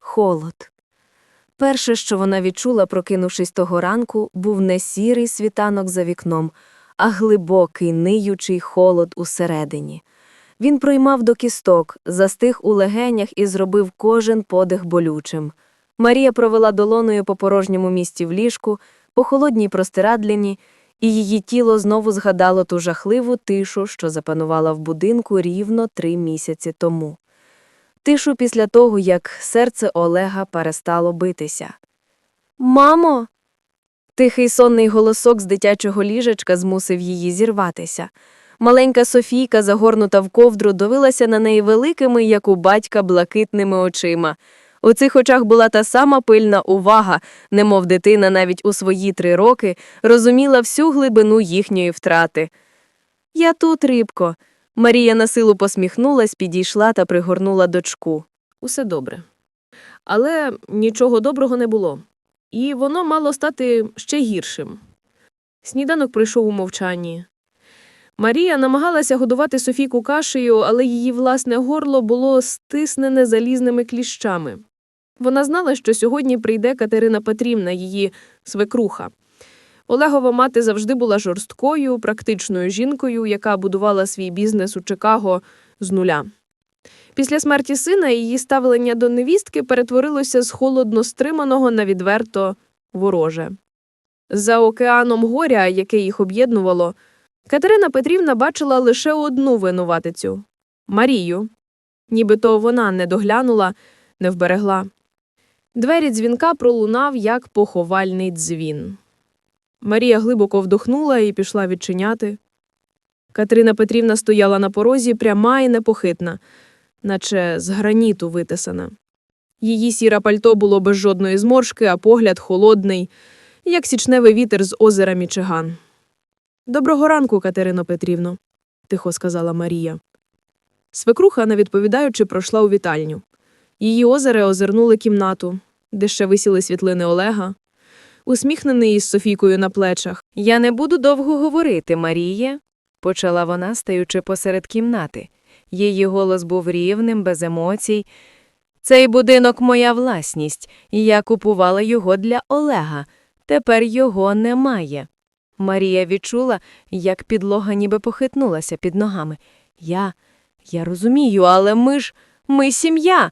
холод. Перше, що вона відчула, прокинувшись того ранку, був не сірий світанок за вікном, а глибокий, ниючий холод усередині. Він проймав до кісток, застиг у легенях і зробив кожен подих болючим. Марія провела долоною по порожньому місці в ліжку, по холодній простирадліні, і її тіло знову згадало ту жахливу тишу, що запанувала в будинку рівно три місяці тому. Тишу після того, як серце Олега перестало битися. Мамо. Тихий сонний голосок з дитячого ліжечка змусив її зірватися. Маленька Софійка, загорнута в ковдру, дивилася на неї великими, як у батька, блакитними очима. У цих очах була та сама пильна увага, немов дитина навіть у свої три роки розуміла всю глибину їхньої втрати. Я тут, рибко. Марія на силу посміхнулась, підійшла та пригорнула дочку. Усе добре. Але нічого доброго не було. І воно мало стати ще гіршим. Сніданок прийшов у мовчанні. Марія намагалася годувати Софійку кашею, але її власне горло було стиснене залізними кліщами. Вона знала, що сьогодні прийде Катерина Петрівна, її свекруха. Олегова мати завжди була жорсткою, практичною жінкою, яка будувала свій бізнес у Чикаго з нуля. Після смерті сина її ставлення до невістки перетворилося з холодно стриманого на відверто вороже. За океаном горя, яке їх об'єднувало, Катерина Петрівна бачила лише одну винуватицю Марію. Нібито вона не доглянула, не вберегла. Двері дзвінка пролунав, як поховальний дзвін. Марія глибоко вдохнула і пішла відчиняти. Катерина Петрівна стояла на порозі, пряма і непохитна, наче з граніту витисана. Її сіре пальто було без жодної зморшки, а погляд холодний, як січневий вітер з озера Мічиган. Доброго ранку, Катерино Петрівно, тихо сказала Марія. Свекруха, не відповідаючи, пройшла у вітальню. Її озере озирнули кімнату, де ще висіли світлини Олега, усміхнений із Софійкою на плечах. Я не буду довго говорити, Маріє, почала вона, стаючи посеред кімнати. Її голос був рівним, без емоцій. Цей будинок моя власність, і я купувала його для Олега. Тепер його немає. Марія відчула, як підлога ніби похитнулася під ногами. Я. Я розумію, але ми ж. ми сім'я.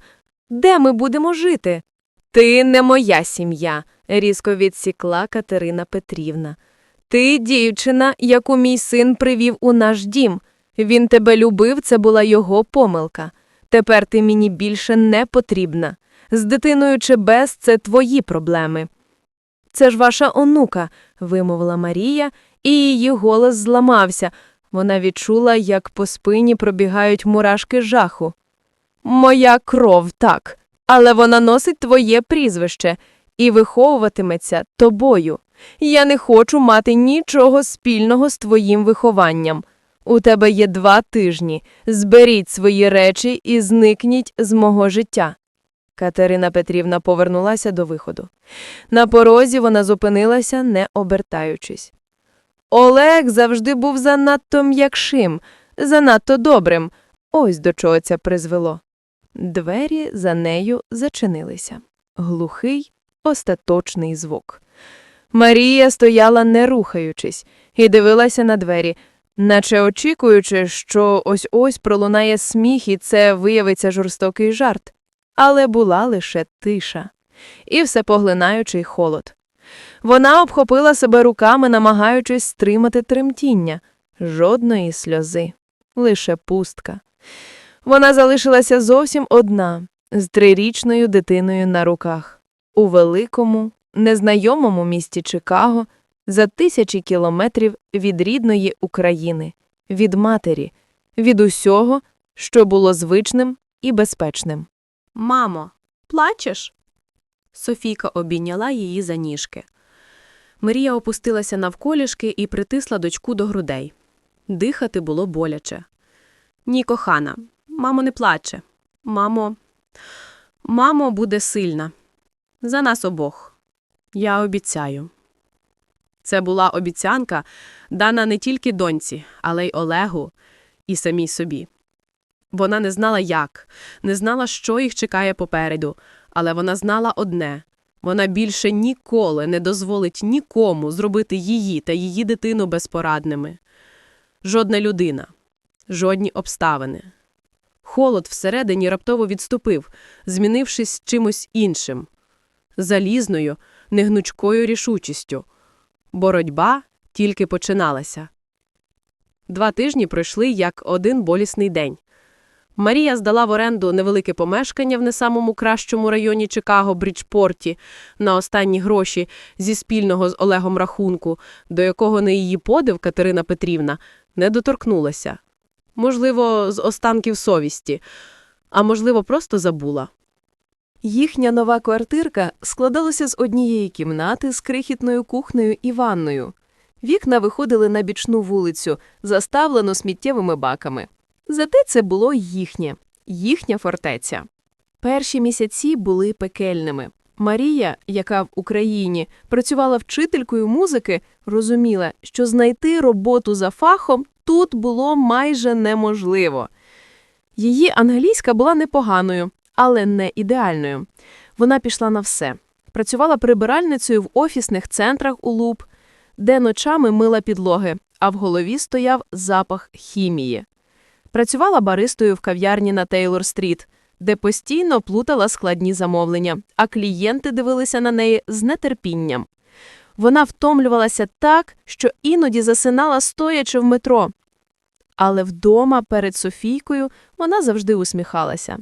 Де ми будемо жити? Ти не моя сім'я, різко відсікла Катерина Петрівна. Ти дівчина, яку мій син привів у наш дім. Він тебе любив, це була його помилка. Тепер ти мені більше не потрібна. З дитиною чи без це твої проблеми. Це ж ваша онука, вимовила Марія, і її голос зламався. Вона відчула, як по спині пробігають мурашки жаху. Моя кров, так, але вона носить твоє прізвище і виховуватиметься тобою. Я не хочу мати нічого спільного з твоїм вихованням. У тебе є два тижні. Зберіть свої речі і зникніть з мого життя. Катерина Петрівна повернулася до виходу. На порозі вона зупинилася, не обертаючись. Олег завжди був занадто м'якшим, занадто добрим. Ось до чого це призвело. Двері за нею зачинилися. Глухий, остаточний звук. Марія стояла, не рухаючись, і дивилася на двері, наче очікуючи, що ось ось пролунає сміх, і це виявиться жорстокий жарт. Але була лише тиша і всепоглинаючий холод. Вона обхопила себе руками, намагаючись стримати тремтіння, жодної сльози, лише пустка. Вона залишилася зовсім одна, з трирічною дитиною на руках, у великому, незнайомому місті Чикаго, за тисячі кілометрів від рідної України, від матері, від усього, що було звичним і безпечним. Мамо, плачеш? Софійка обійняла її за ніжки. Марія опустилася навколішки і притисла дочку до грудей. Дихати було боляче. Ні, кохана, мамо не плаче. Мамо, мамо буде сильна. За нас обох. Я обіцяю. Це була обіцянка, дана не тільки доньці, але й Олегу і самій собі. Вона не знала як, не знала, що їх чекає попереду, але вона знала одне вона більше ніколи не дозволить нікому зробити її та її дитину безпорадними. Жодна людина, жодні обставини. Холод всередині раптово відступив, змінившись чимось іншим залізною, негнучкою рішучістю. Боротьба тільки починалася. Два тижні пройшли як один болісний день. Марія здала в оренду невелике помешкання в не самому кращому районі Чикаго Бріджпорті на останні гроші зі спільного з Олегом рахунку, до якого на її подив Катерина Петрівна не доторкнулася. Можливо, з останків совісті, а можливо, просто забула. Їхня нова квартирка складалася з однієї кімнати з крихітною кухнею і ванною. Вікна виходили на бічну вулицю, заставлену сміттєвими баками. Зате це було їхнє, їхня фортеця. Перші місяці були пекельними. Марія, яка в Україні працювала вчителькою музики, розуміла, що знайти роботу за фахом тут було майже неможливо. Її англійська була непоганою, але не ідеальною. Вона пішла на все. Працювала прибиральницею в офісних центрах у Луб, де ночами мила підлоги, а в голові стояв запах хімії. Працювала баристою в кав'ярні на Тейлор-стріт, де постійно плутала складні замовлення, а клієнти дивилися на неї з нетерпінням. Вона втомлювалася так, що іноді засинала стоячи в метро. Але вдома перед Софійкою вона завжди усміхалася.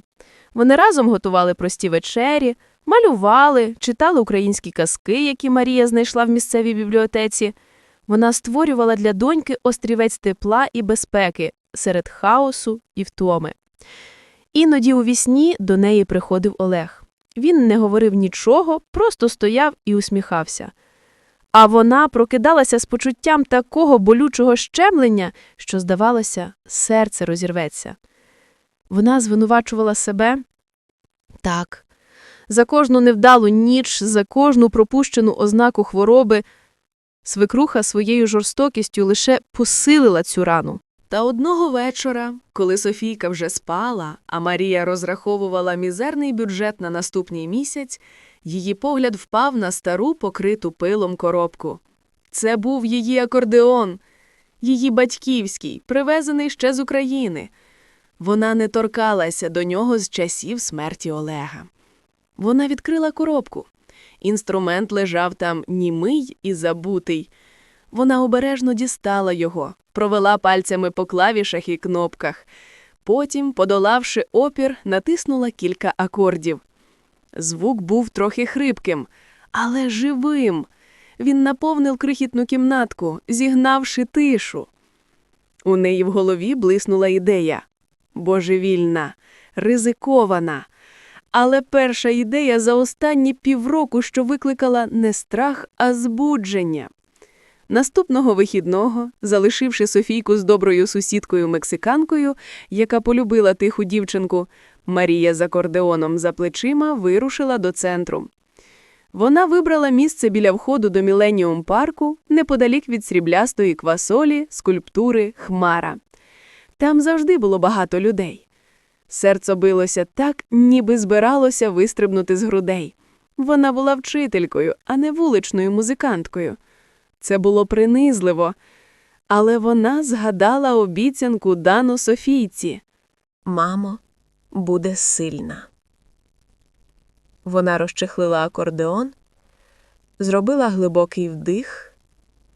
Вони разом готували прості вечері, малювали, читали українські казки, які Марія знайшла в місцевій бібліотеці. Вона створювала для доньки острівець тепла і безпеки серед хаосу і втоми. Іноді у вісні до неї приходив Олег. Він не говорив нічого, просто стояв і усміхався. А вона прокидалася з почуттям такого болючого щемлення, що, здавалося, серце розірветься. Вона звинувачувала себе так. За кожну невдалу ніч, за кожну пропущену ознаку хвороби, свекруха своєю жорстокістю лише посилила цю рану. Та одного вечора, коли Софійка вже спала, а Марія розраховувала мізерний бюджет на наступний місяць, її погляд впав на стару покриту пилом коробку. Це був її акордеон, її батьківський, привезений ще з України. Вона не торкалася до нього з часів смерті Олега. Вона відкрила коробку. Інструмент лежав там німий і забутий. Вона обережно дістала його, провела пальцями по клавішах і кнопках. Потім, подолавши опір, натиснула кілька акордів. Звук був трохи хрипким, але живим. Він наповнив крихітну кімнатку, зігнавши тишу. У неї в голові блиснула ідея божевільна, ризикована. Але перша ідея за останні півроку, що викликала не страх, а збудження. Наступного вихідного, залишивши Софійку з доброю сусідкою мексиканкою, яка полюбила тиху дівчинку, Марія з акордеоном за плечима вирушила до центру. Вона вибрала місце біля входу до Міленіум парку неподалік від сріблястої квасолі, скульптури Хмара. Там завжди було багато людей. Серце билося так, ніби збиралося вистрибнути з грудей. Вона була вчителькою, а не вуличною музиканткою. Це було принизливо, але вона згадала обіцянку дану Софійці. Мамо, буде сильна. Вона розчехлила акордеон, зробила глибокий вдих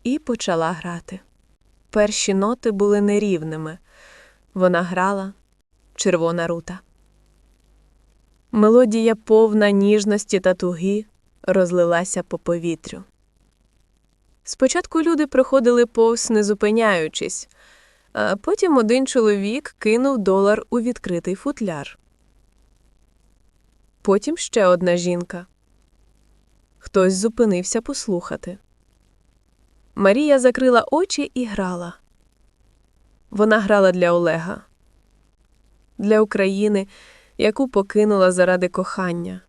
і почала грати. Перші ноти були нерівними. Вона грала червона рута. Мелодія повна ніжності та туги розлилася по повітрю. Спочатку люди проходили повз, не зупиняючись, а потім один чоловік кинув долар у відкритий футляр. Потім ще одна жінка. Хтось зупинився послухати. Марія закрила очі і грала. Вона грала для Олега, для України, яку покинула заради кохання,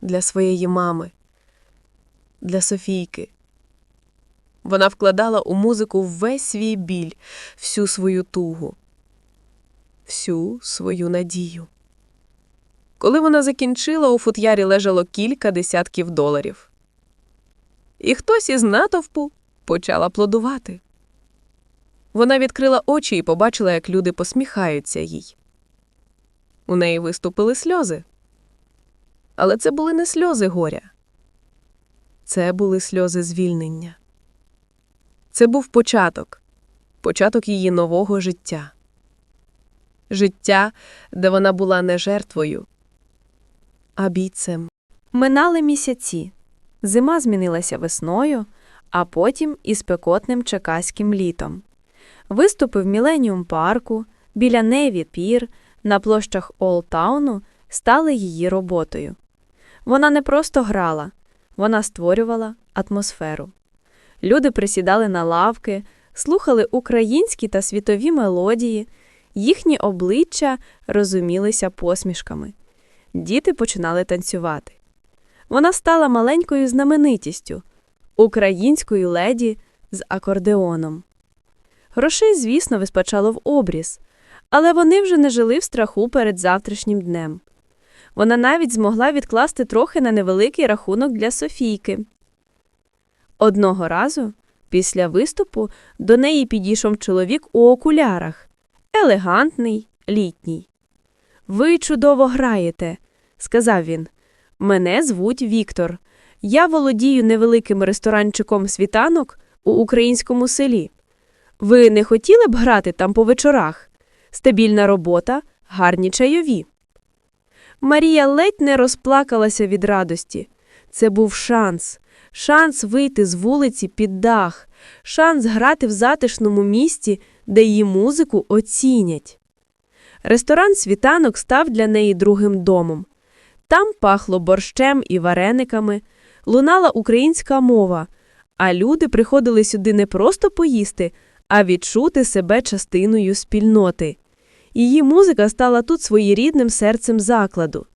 для своєї мами, для Софійки. Вона вкладала у музику весь свій біль, всю свою тугу. всю свою надію. Коли вона закінчила, у футлярі лежало кілька десятків доларів. І хтось із натовпу почав аплодувати. Вона відкрила очі і побачила, як люди посміхаються їй. У неї виступили сльози. Але це були не сльози горя. Це були сльози звільнення. Це був початок, початок її нового життя. Життя, де вона була не жертвою, а бійцем. Минали місяці. Зима змінилася весною, а потім і спекотним чекаським літом. Виступи в Міленіум парку, біля Неві Пір, на площах Олтауну стали її роботою. Вона не просто грала, вона створювала атмосферу. Люди присідали на лавки, слухали українські та світові мелодії, їхні обличчя розумілися посмішками. Діти починали танцювати. Вона стала маленькою знаменитістю, українською леді з акордеоном. Грошей, звісно, виспачало в обріз, але вони вже не жили в страху перед завтрашнім днем. Вона навіть змогла відкласти трохи на невеликий рахунок для Софійки. Одного разу, після виступу, до неї підійшов чоловік у окулярах елегантний, літній. Ви чудово граєте, сказав він. Мене звуть Віктор. Я володію невеликим ресторанчиком світанок у українському селі. Ви не хотіли б грати там по вечорах? Стабільна робота, гарні чайові. Марія ледь не розплакалася від радості. Це був шанс. Шанс вийти з вулиці під дах, шанс грати в затишному місті, де її музику оцінять. Ресторан світанок став для неї другим домом. Там пахло борщем і варениками, лунала українська мова, а люди приходили сюди не просто поїсти, а відчути себе частиною спільноти. Її музика стала тут своєрідним серцем закладу.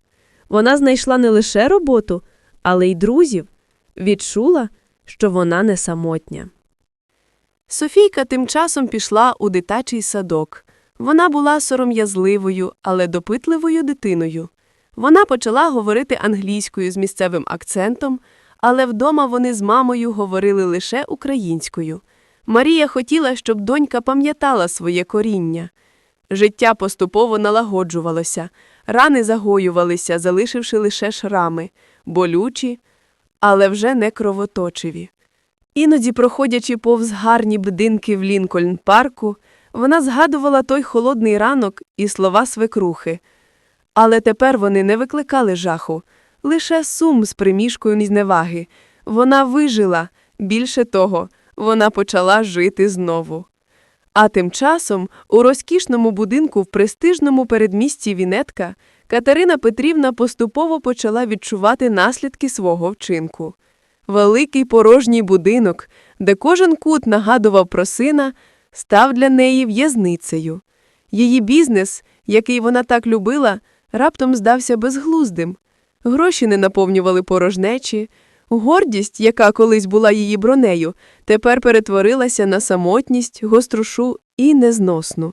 Вона знайшла не лише роботу, але й друзів, відчула, що вона не самотня. Софійка тим часом пішла у дитячий садок. Вона була сором'язливою, але допитливою дитиною. Вона почала говорити англійською з місцевим акцентом, але вдома вони з мамою говорили лише українською. Марія хотіла, щоб донька пам'ятала своє коріння. Життя поступово налагоджувалося, рани загоювалися, залишивши лише шрами, болючі, але вже не кровоточиві. Іноді, проходячи повз гарні будинки в Лінкольн парку, вона згадувала той холодний ранок і слова свекрухи. Але тепер вони не викликали жаху, лише сум з примішкою зневаги. Вона вижила, більше того, вона почала жити знову. А тим часом у розкішному будинку в престижному передмісті Вінетка Катерина Петрівна поступово почала відчувати наслідки свого вчинку. Великий порожній будинок, де кожен кут нагадував про сина, став для неї в'язницею. Її бізнес, який вона так любила, раптом здався безглуздим. Гроші не наповнювали порожнечі, гордість, яка колись була її бронею, тепер перетворилася на самотність, гострушу і незносну.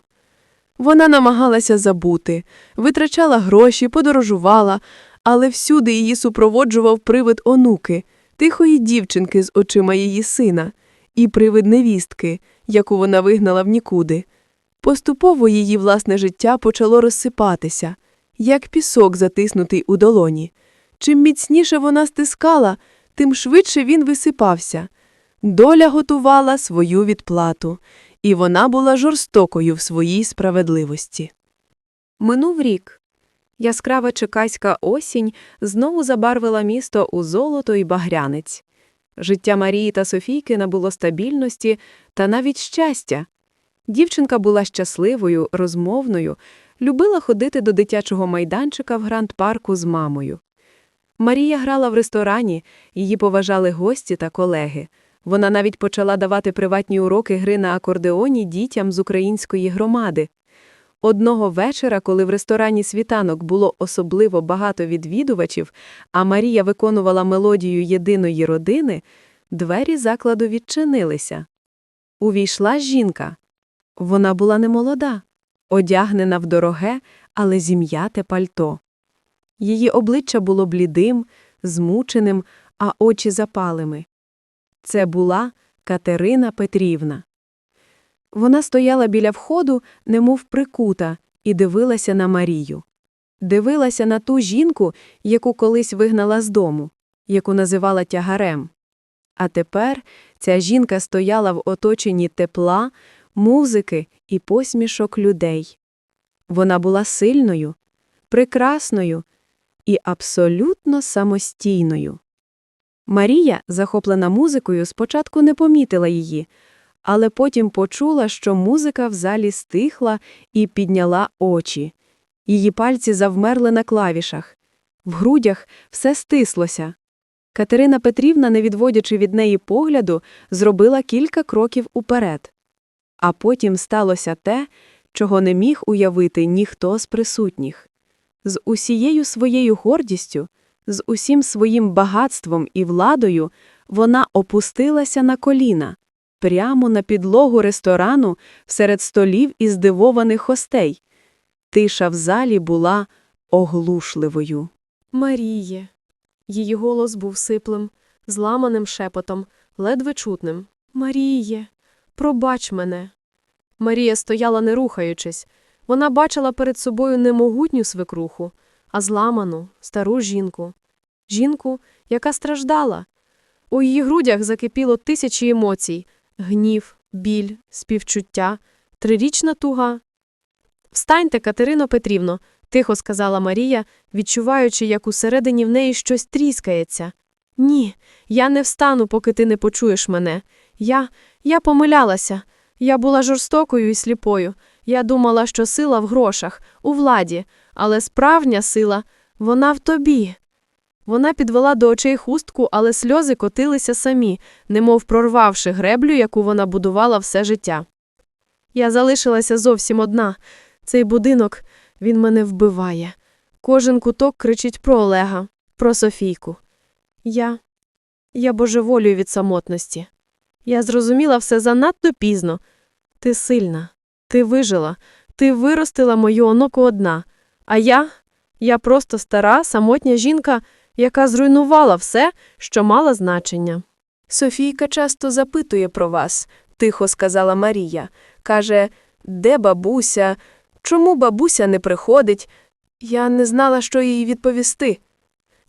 Вона намагалася забути, витрачала гроші, подорожувала, але всюди її супроводжував привид онуки, тихої дівчинки з очима її сина, і привид невістки, яку вона вигнала в нікуди. Поступово її власне життя почало розсипатися, як пісок, затиснутий у долоні. Чим міцніше вона стискала, тим швидше він висипався. Доля готувала свою відплату, і вона була жорстокою в своїй справедливості. Минув рік. Яскрава чекаська осінь знову забарвила місто у золото і багрянець. Життя Марії та Софійки набуло стабільності та навіть щастя. Дівчинка була щасливою, розмовною, любила ходити до дитячого майданчика в гранд-парку з мамою. Марія грала в ресторані, її поважали гості та колеги. Вона навіть почала давати приватні уроки гри на акордеоні дітям з української громади. Одного вечора, коли в ресторані світанок було особливо багато відвідувачів, а Марія виконувала мелодію єдиної родини, двері закладу відчинилися. Увійшла жінка. Вона була немолода, одягнена в дороге, але зім'яте пальто. Її обличчя було блідим, змученим, а очі запалими. Це була Катерина Петрівна. Вона стояла біля входу, немов прикута, і дивилася на Марію. Дивилася на ту жінку, яку колись вигнала з дому, яку називала тягарем. А тепер ця жінка стояла в оточенні тепла, музики і посмішок людей. Вона була сильною, прекрасною і абсолютно самостійною. Марія, захоплена музикою, спочатку не помітила її, але потім почула, що музика в залі стихла і підняла очі. Її пальці завмерли на клавішах. В грудях все стислося. Катерина Петрівна, не відводячи від неї погляду, зробила кілька кроків уперед. А потім сталося те, чого не міг уявити ніхто з присутніх. З усією своєю гордістю, з усім своїм багатством і владою вона опустилася на коліна, прямо на підлогу ресторану серед столів і здивованих гостей. Тиша в залі була оглушливою. Маріє. Її голос був сиплим, зламаним шепотом, ледве чутним. Маріє, пробач мене. Марія стояла не рухаючись. Вона бачила перед собою не могутню свекруху, а зламану, стару жінку. Жінку, яка страждала. У її грудях закипіло тисячі емоцій гнів, біль, співчуття, трирічна туга. Встаньте, Катерино Петрівно, тихо сказала Марія, відчуваючи, як усередині в неї щось тріскається. Ні, я не встану, поки ти не почуєш мене. Я, я помилялася. Я була жорстокою і сліпою. Я думала, що сила в грошах, у владі, але справжня сила, вона в тобі. Вона підвела до очей хустку, але сльози котилися самі, немов прорвавши греблю, яку вона будувала все життя. Я залишилася зовсім одна. Цей будинок, він мене вбиває. Кожен куток кричить про Олега, про Софійку. Я. Я божеволюю від самотності. Я зрозуміла все занадто пізно. Ти сильна, ти вижила, ти виростила мою оноку одна. А я. Я просто стара, самотня жінка, яка зруйнувала все, що мало значення. Софійка часто запитує про вас, тихо сказала Марія. Каже, де бабуся? Чому бабуся не приходить? Я не знала, що їй відповісти.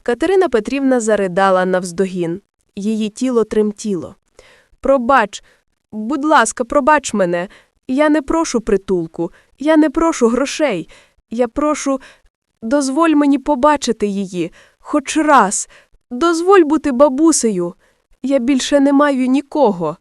Катерина Петрівна заридала навздогін. Її тіло тремтіло. Пробач, будь ласка, пробач мене. Я не прошу притулку, я не прошу грошей. Я прошу, дозволь мені побачити її, хоч раз. Дозволь бути бабусею. Я більше не маю нікого.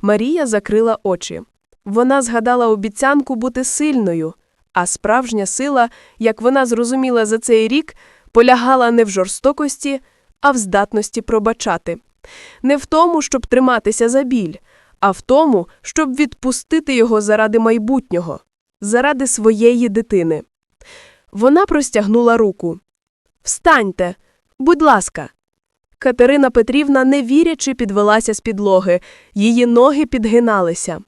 Марія закрила очі. Вона згадала обіцянку бути сильною, а справжня сила, як вона зрозуміла за цей рік, полягала не в жорстокості, а в здатності пробачати. Не в тому, щоб триматися за біль, а в тому, щоб відпустити його заради майбутнього, заради своєї дитини. Вона простягнула руку. Встаньте, будь ласка. Катерина Петрівна, не вірячи, підвелася з підлоги, її ноги підгиналися.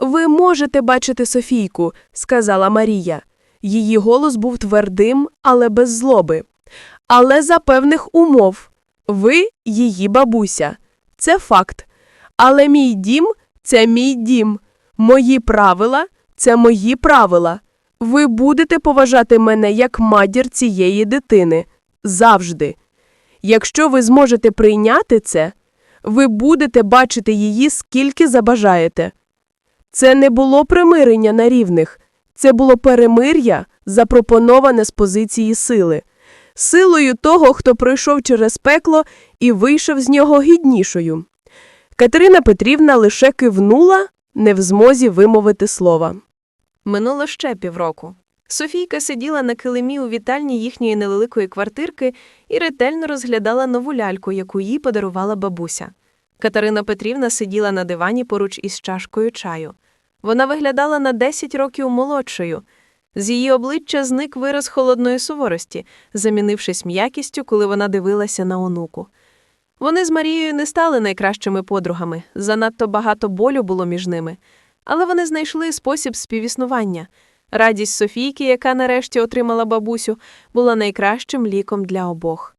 Ви можете бачити Софійку, сказала Марія. Її голос був твердим, але без злоби. Але за певних умов. Ви її бабуся. Це факт. Але мій дім це мій дім. Мої правила це мої правила. Ви будете поважати мене як матір цієї дитини. Завжди. Якщо ви зможете прийняти це, ви будете бачити її скільки забажаєте. Це не було примирення на рівних, це було перемир'я, запропоноване з позиції сили, силою того, хто пройшов через пекло і вийшов з нього гіднішою. Катерина Петрівна лише кивнула, не в змозі вимовити слова. Минуло ще півроку. Софійка сиділа на килимі у вітальні їхньої невеликої квартирки і ретельно розглядала нову ляльку, яку їй подарувала бабуся. Катерина Петрівна сиділа на дивані поруч із чашкою чаю. Вона виглядала на 10 років молодшою. З її обличчя зник вираз холодної суворості, замінившись м'якістю, коли вона дивилася на онуку. Вони з Марією не стали найкращими подругами, занадто багато болю було між ними, але вони знайшли спосіб співіснування. Радість Софійки, яка нарешті отримала бабусю, була найкращим ліком для обох.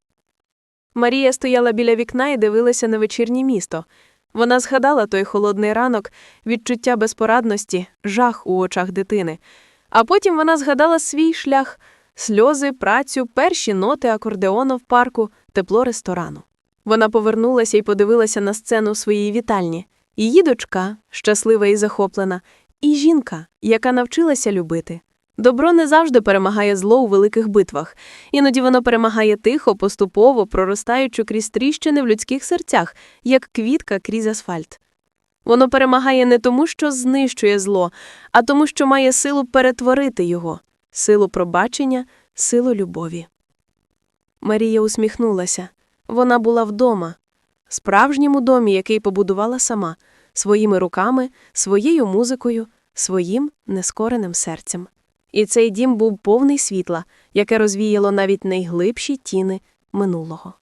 Марія стояла біля вікна і дивилася на вечірнє місто. Вона згадала той холодний ранок, відчуття безпорадності, жах у очах дитини. А потім вона згадала свій шлях сльози, працю, перші ноти акордеону в парку, тепло ресторану. Вона повернулася і подивилася на сцену своєї вітальні. Її дочка, щаслива і захоплена, і жінка, яка навчилася любити. Добро не завжди перемагає зло у великих битвах. Іноді воно перемагає тихо, поступово, проростаючи крізь тріщини в людських серцях, як квітка крізь асфальт. Воно перемагає не тому, що знищує зло, а тому, що має силу перетворити його, силу пробачення, силу любові. Марія усміхнулася. Вона була вдома, справжньому домі, який побудувала сама, своїми руками, своєю музикою, своїм нескореним серцем. І цей дім був повний світла, яке розвіяло навіть найглибші тіни минулого.